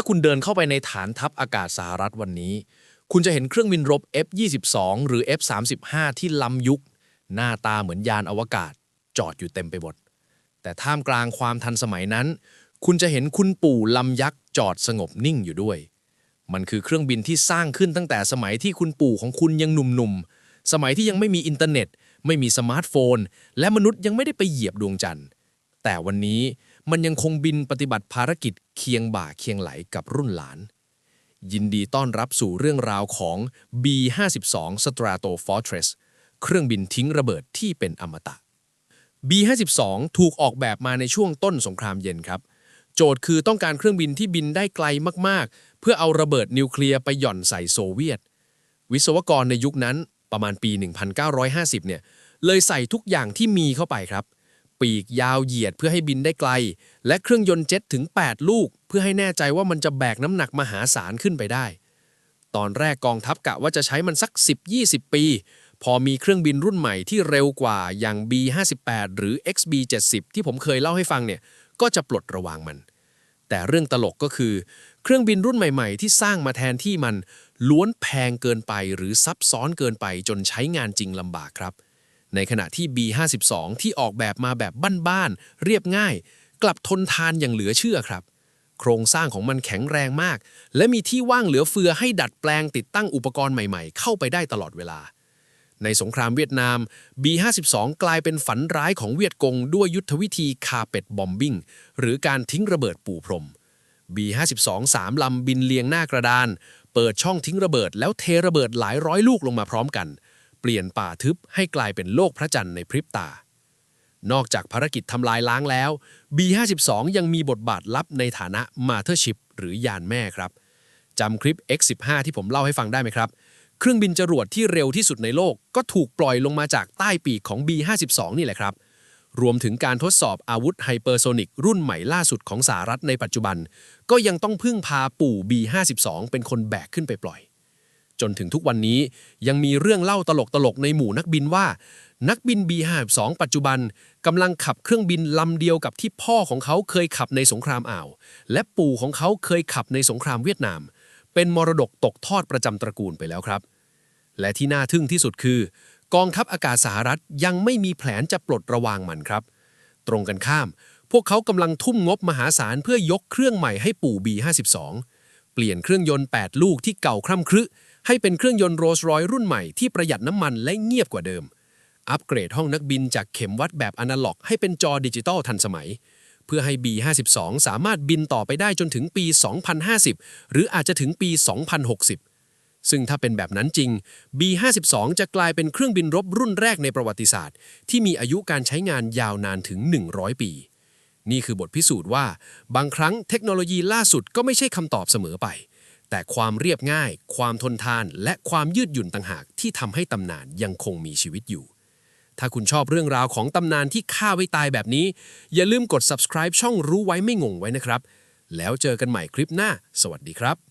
ถ้าคุณเดินเข้าไปในฐานทัพอากาศสหรัฐวันนี้ คุณจะเห็นเครื่องบินรบ F-22 หรือ F-35 ที่ล้ำยุค หน้าตาเหมือนยานอวกาศ จอดอยู่เต็มไปหมด แต่ท่ามกลางความทันสมัยนั้น คุณจะเห็นคุณปู่ลำยักษ์จอดสงบนิ่งอยู่ด้วย มันคือเครื่องบินที่สร้างขึ้นตั้งแต่สมัยที่คุณปู่ของคุณยังหนุ่มๆ สมัยที่ยังไม่มีอินเทอร์เน็ต ไม่มีสมาร์ทโฟน และมนุษย์ยังไม่ได้ไปเหยียบดวงจันทร์ แต่วันนี้มันยังคงบินปฏิบัติภารกิจเคียงบ่าเคียงไหลกับรุ่นหลาน ยินดีต้อนรับสู่เรื่องราวของ B-52 Strato Fortress เครื่องบินทิ้งระเบิดที่เป็นอมตะ B-52 ถูกออกแบบมาในช่วงต้นสงครามเย็นครับ โจทย์คือต้องการเครื่องบินที่บินได้ไกลมากๆ เพื่อเอาระเบิดนิวเคลียร์ไปหย่อนใส่โซเวียต วิศวกรในยุคนั้นประมาณปี 1950 เนี่ยเลยใส่ทุกอย่างที่มีเข้าไปครับ ปีกยาวเหยียดเพื่อให้บินได้ไกล และเครื่องยนต์เจ็ตถึง 8 ลูก เพื่อให้แน่ใจว่ามันจะแบกน้ำหนักมหาศาลขึ้นไปได้ ตอนแรกกองทัพกะว่าจะใช้มันสัก 10-20 ปี พอมีเครื่องบินรุ่นใหม่ที่เร็วกว่าอย่าง B58 หรือ XB70 ที่ผมเคยเล่าให้ฟังเนี่ยก็จะปลดระวางมัน แต่เรื่องตลกก็คือ เครื่องบินรุ่นใหม่ ๆ ที่สร้างมาแทนที่มันล้วนแพงเกินไปหรือซับซ้อนเกินไปจนใช้งานจริงลำบากครับ ในขณะที่ B52 ที่ออกแบบมาแบบบ้านๆเรียบง่าย กลับทนทานอย่างเหลือเชื่อครับ โครงสร้างของมันแข็งแรงมาก และมีที่ว่างเหลือเฟือให้ดัดแปลงติดตั้งอุปกรณ์ใหม่ๆ เข้าไปได้ตลอดเวลา ในสงครามเวียดนาม B52 กลายเป็นฝันร้ายของเวียดกงด้วยยุทธวิธีคาเป็ดบอมบิงหรือการทิ้งระเบิดปูพรม B52 สามลำบินเลียงหน้ากระดาน เปิดช่องทิ้งระเบิดแล้วเทระเบิดหลายร้อยลูกลงมาพร้อมกัน เปลี่ยนป่าทึบให้กลายเป็นโลกพระจันทร์ในพริบตา นอกจากภารกิจทำลายล้างแล้ว B52 ยังมีบทบาทลับในฐานะ Mothership หรือยานแม่ครับจำคลิป X15 ที่ผมเล่าให้ฟังได้ไหมครับ เครื่องบินจรวดที่เร็วที่สุดในโลก ก็ถูกปล่อยลงมาจากใต้ปีกของ B52 นี่แหละครับรวมถึงการทดสอบอาวุธไฮเปอร์โซนิกรุ่นใหม่ล่าสุดของสหรัฐในปัจจุบัน ก็ยังต้องพึ่งพาปู่ B52 เป็นคนแบกขึ้นไปปล่อย จนถึงทุกวันนี้ยังมีเรื่องเล่าตลกๆในหมู่นักบินว่า นักบิน B52 ปัจจุบันกำลังขับเครื่องบินลำเดียวกับที่พ่อของเขาเคยขับในสงครามอ่าว และปู่ของเขาเคยขับในสงครามเวียดนาม เป็นมรดกตกทอดประจำตระกูลไปแล้วครับ และที่น่าทึ่งที่สุดคือ กองทัพอากาศสหรัฐยังไม่มีแผนจะปลดระวางมันครับ ตรงกันข้าม พวกเขากำลังทุ่มงบมหาศาลเพื่อยกเครื่องใหม่ให้ปู่ B52 เปลี่ยนเครื่องยนต์ 8 ลูกที่เก่าคร่ำครึ ให้เป็นเครื่องยนต์โรลส์รอยรุ่นใหม่ที่ประหยัดน้ำมันและเงียบกว่าเดิม อัปเกรดห้องนักบินจากเข็มวัดแบบอนาล็อก ให้เป็นจอดิจิตอลทันสมัย เพื่อให้ B52 สามารถบินต่อไปได้จนถึงปี 2050 หรืออาจจะถึงปี 2060 ซึ่งถ้าเป็นแบบนั้นจริง B52 จะกลายเป็นเครื่องบินรบรุ่นแรกในประวัติศาสตร์ ที่มีอายุการใช้งานยาวนานถึง 100 ปีนี่คือบทพิสูจน์ว่า บางครั้งเทคโนโลยีล่าสุดก็ไม่ใช่คำตอบเสมอไป แต่ความเรียบง่าย ความทนทาน และความยืดหยุ่นต่างหากที่ทำให้ตำนานยังคงมีชีวิตอยู่ ถ้าคุณชอบเรื่องราวของตำนานที่ฆ่าไว้ตายแบบนี้ อย่าลืมกด subscribe ช่องรู้ไว้ไม่งงไว้นะครับ แล้วเจอกันใหม่คลิปหน้า สวัสดีครับ